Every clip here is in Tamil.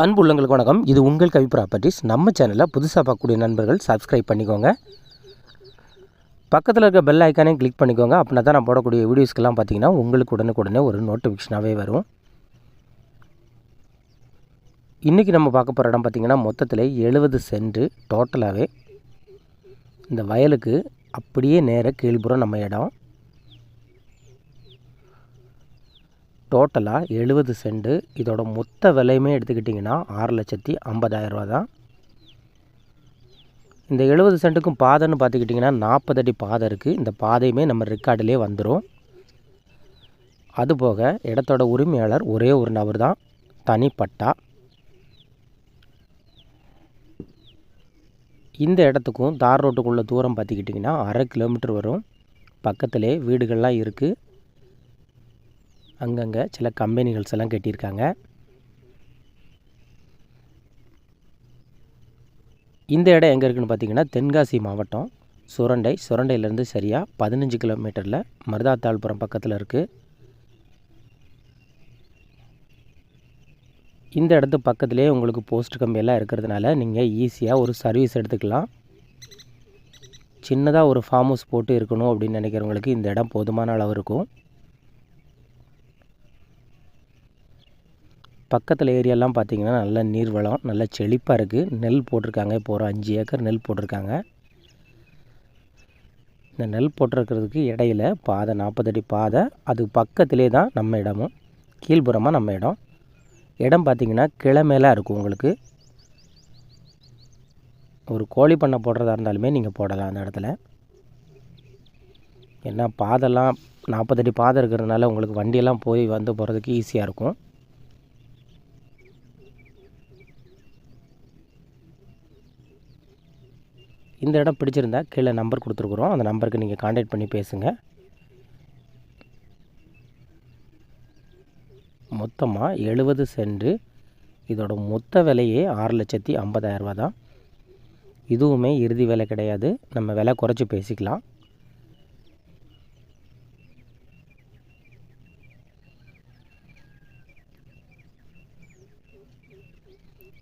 அன்பு உள்ளங்களுக்கு வணக்கம். இது உங்கள் கவி ப்ராப்பர்ட்டிஸ். நம்ம சேனலில் புதுசாக பார்க்கக்கூடிய நண்பர்கள் சப்ஸ்கிரைப் பண்ணிக்கோங்க. பக்கத்தில் இருக்க பெல் ஐக்கானே கிளிக் பண்ணிக்கோங்க. அப்படின்னா தான் நான் போடக்கூடிய வீடியோஸ்க்கெல்லாம் பார்த்தீங்கன்னா உங்களுக்கு உடனுக்குடனே ஒரு நோட்டிஃபிகேஷனாகவே வரும். இன்றைக்கி நம்ம பார்க்க போகிற இடம் பார்த்திங்கன்னா மொத்தத்தில் எழுபது சென்ட் டோட்டலாகவே இந்த வயலுக்கு அப்படியே நேராக கீழ்புறம் நம்ம இடம். டோட்டலாக எழுபது சென்ட். இதோட மொத்த விலையுமே எடுத்துக்கிட்டிங்கன்னா ஆறு லட்சத்தி ஐம்பதாயிரரூவா தான். இந்த எழுபது சென்ட்டுக்கும் பாதைன்னு பார்த்துக்கிட்டிங்கன்னா நாற்பது அடி பாதை இருக்குது இந்த பாதையுமே நம்ம ரெக்கார்டிலே வந்துடும் அதுபோக இடத்தோட உரிமையாளர் ஒரே ஒரு நபர் தான் தனிப்பட்டா இந்த இடத்துக்கும் தார் ரோட்டுக்குள்ள தூரம் பார்த்துக்கிட்டிங்கன்னா அரை கிலோமீட்டர் வரும். பக்கத்திலே வீடுகள்லாம் இருக்குது அங்கங்கே சில கம்பெனிகள்ஸ் எல்லாம் கட்டியிருக்காங்க. இந்த இடம் எங்கே இருக்குன்னு பார்த்தீங்கன்னா தென்காசி மாவட்டம். சுரண்டை சுரண்டையிலேருந்து சரியாக பதினஞ்சு கிலோமீட்டரில் மருதாத்தாள்புரம் பக்கத்தில் இருக்குது இந்த இடத்து பக்கத்துலேயே உங்களுக்கு போஸ்ட் கம்பியெல்லாம் இருக்கிறதுனால நீங்கள் ஈஸியாக ஒரு சர்வீஸ் எடுத்துக்கலாம். சின்னதாக ஒரு ஃபார்ம் ஹவுஸ் போட்டு இருக்கணும் அப்படின்னு நினைக்கிறவங்களுக்கு இந்த இடம் போதுமான அளவு இருக்கும். பக்கத்தில் ஏரியாலாம் பார்த்தீங்கன்னா நல்ல நீர்வளம் நல்ல செழிப்பாக இருக்குது நெல் போட்டிருக்காங்க. இப்போ ஒரு அஞ்சு ஏக்கர் நெல் போட்டிருக்காங்க. இந்த நெல் போட்டிருக்கிறதுக்கு இடையில பாதை நாற்பது அடி பாதை. அது பக்கத்திலே தான் நம்ம இடமும். கீழ்ப்புறமாக நம்ம இடம். இடம் பார்த்திங்கன்னா கிழமையில இருக்கும் உங்களுக்கு. ஒரு கோழி பண்ணை போடுறதா இருந்தாலுமே நீங்கள் போடலாம் அந்த இடத்துல. ஏன்னா பாதெல்லாம் நாற்பது அடி பாதை இருக்கிறதுனால உங்களுக்கு வண்டியெல்லாம் போய் வந்து போகிறதுக்கு ஈஸியாக இருக்கும். இந்த இடம் பிடிச்சிருந்தா கீழே நம்பர் கொடுத்துருக்குறோம். அந்த நம்பருக்கு நீங்கள் காண்டாக்ட் பண்ணி பேசுங்கள் மொத்தமாக எழுபது சென்ட். இதோட மொத்த விலையே ஆறு லட்சத்தி ஐம்பதாயிரரூபா தான். இதுவுமே இறுதி விலை கிடையாது. நம்ம விலை குறைச்சி பேசிக்கலாம்.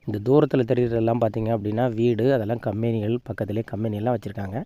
இந்த தூரத்தில் தெரிகிறதெல்லாம் பார்த்தீங்க அப்படின்னா வீடு அதெல்லாம் கம்பெனிகள் பக்கத்துலேயே கம்பெனியெல்லாம் வச்சுருக்காங்க.